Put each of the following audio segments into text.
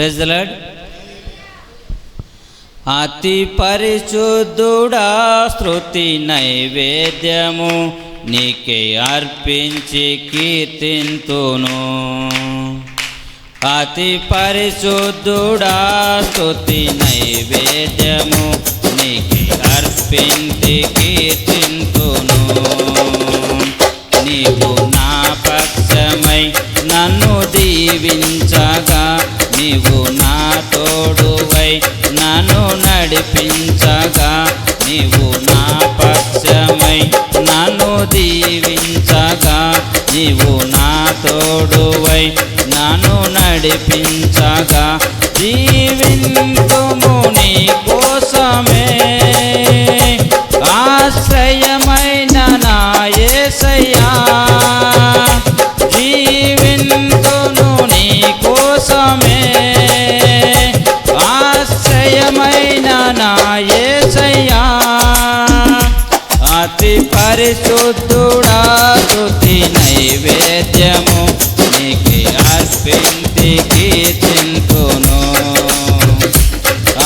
ప్రెజలడ్ అతి పరిశుద్ధుడా శృతి నైవేద్యము నీకే అర్పించి కీర్తింతును. అతి పరిశుద్ధుడా స్తుతి నైవేద్యము నీకే అర్పించి కీర్తింతును. నీవు నా పక్షమై నన్ను దీవించగా నీవు నా తోడువై నన్ను నడిపించగా నీవు నా పక్షమై నన్ను దీవించగా నీవు నా తోడువై నన్ను నడిపించగా జీవింతుము నీ కోసమే. ఆశ్రయమైన నా యేసయ్యా పరిశుద్ధుడా తుతి నైవేద్యము నీకు అర్పించి కీర్తింతును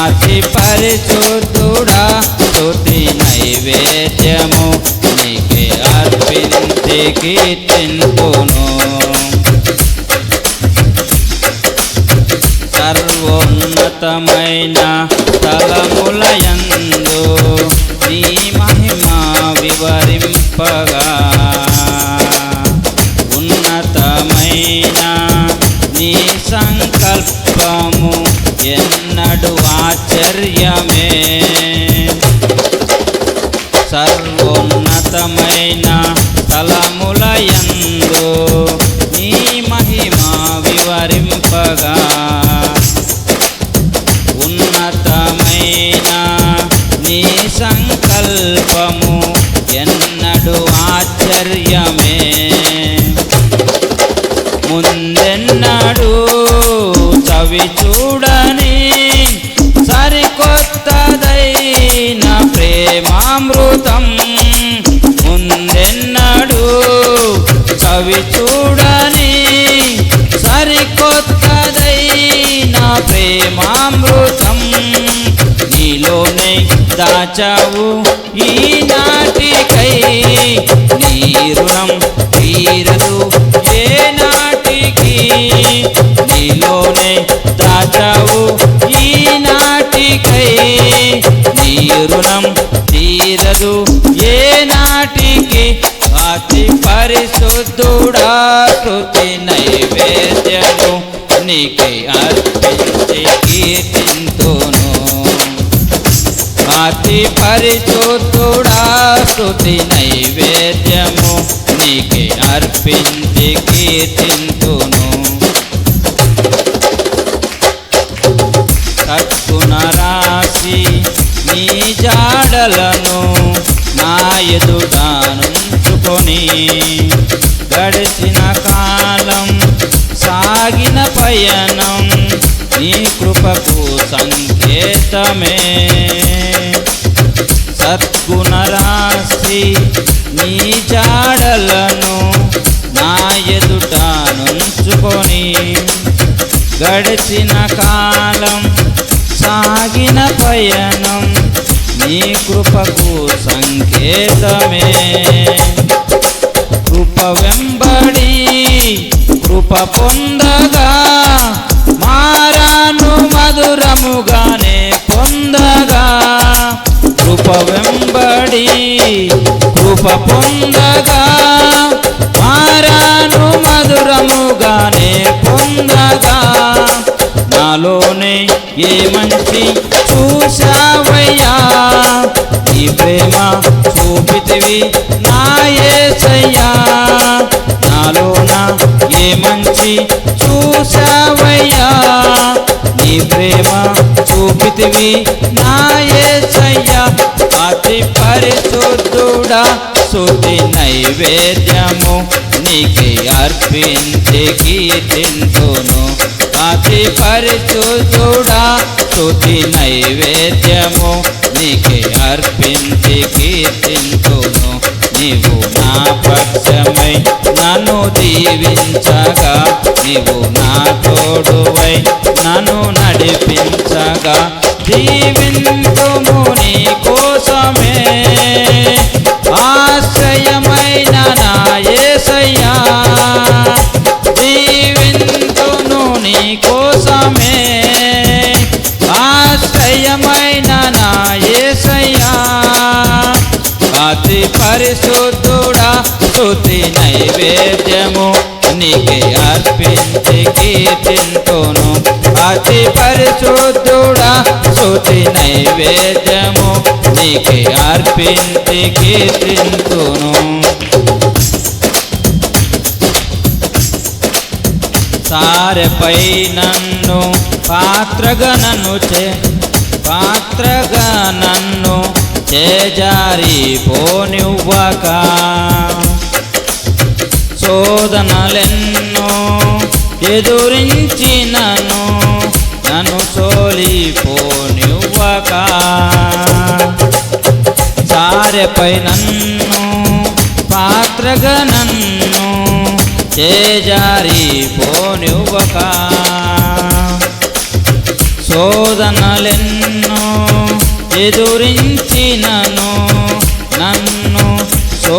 అతి పరిశుద్ధుడా తుతి నైవేద్యము నీకే అర్పించి కీర్తింతును సర్వోన్నతమైన తలములయందు నీ మహిమ వివరింపగా. అవి చూడని సరికొత్తదైన ప్రేమామృతం. నీలోనే దాచావు ఈనాటికై నీ రుణం తీరదు. కృతి నైవేద్యము నీకే అర్పించి కీర్తింతును. అతి పరిశుద్ధుడా స్తుతి నైవేద్యము నీకే అర్పించి కీర్తింతును. కట్టున రాసి నీ జాడలను నా ఎదుట గడిచిన సాగిన పయనం నీ కృపకు సంకేతమే. సద్గుణరాశి నీ జాడలను నా ఎదుట నుంచుకొని గడిచిన కాలం సాగిన పయనం నీ కృపకు సంకేతమే. కృప వెంబడి కృప పొందగా మారాను మధురముగానే పొందగా. కృప వెంబడి కృప పొందగా మారాను మధురముగానే పొందగా. నాలోనే ఏ మంచి చూశావయ్యా? ఈ ప్రేమ చూపితివి నా సయ్యా మంచి చూసావయ్యా నీ ప్రేమ చూపితివి నాయసయ్యా అతి పరిశుద్ధుడా శుద్ధి నైవేద్యము నీకే అర్పించి కీర్తింతును అతి పరిశుద్ధుడా స్తుతి నైవేద్యము నీకే అర్పించి కీర్తింతును నీవు నా పక్షమై నన్ను దీవించగా నీవు నా తోడువై నన్ను నడిపించగా దీవింతుము నీ కోసమే. ఆశ్రయమైన నా ఏసయ్యా దీవింతును నీ కోసమే. ఆశ్రయమైన నా ఏసయ్యా అతి పరిశుద్ధుడా నీకే అర్పించి కీర్తింతును అతి పరిశుద్ధుడా స్తుతి నైవేద్యము నీకే అర్పించి కీర్తింతును సారెపై నన్ను పాత్రగా నన్ను చే పాత్రగా నన్ను చేజారి పోనివ్వక శోధనలెన్నో ఎదురించినను నన్ను నన్ను సోలిపోనివ్వక. సారెపై నన్ను పాత్రగా నన్ను చేజారి పోనివ్వక శోధనలెన్నో ఎదురించినను నన్ను సో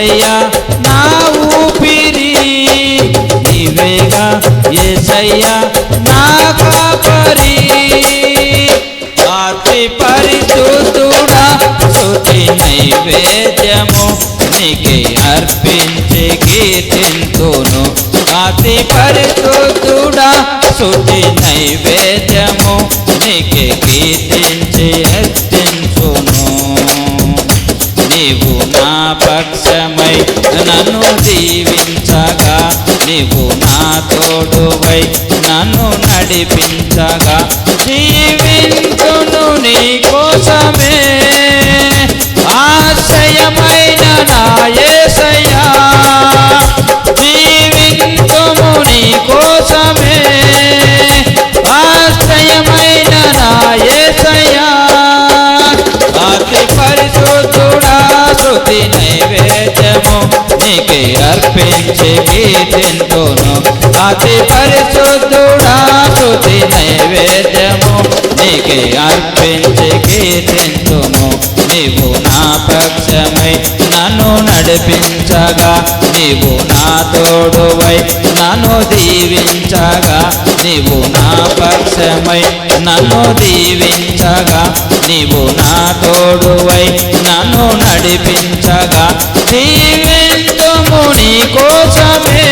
ఏసయ్యా నా ఊపిరి నీవేగా ఏసయ్యా నా కాపరి. ఆతి పరిశుద్ధుడా స్తుతి నైవేద్యము నీకే అర్పించి కీర్తింతును అతి పరిశుద్ధుడా స్తుతి నైవేద్యము జీవించగా నీవు నా తోడువై నన్ను నడిపించగా జీవించును నీకో నీకే అర్పించి కీర్తింతును అతి పరిశుద్ధుడా శృతి నైవేద్యము నీకే అర్పించి కీర్తింతుము నీవు నా పక్షమై నన్ను నడిపించగా నీవు నా తోడువై నన్ను దీవించగా నీవు నా పక్షమై నన్ను దీవించగా నీవు నా తోడువై నన్ను నడిపించగా దీవింతుము నీ కోసమే.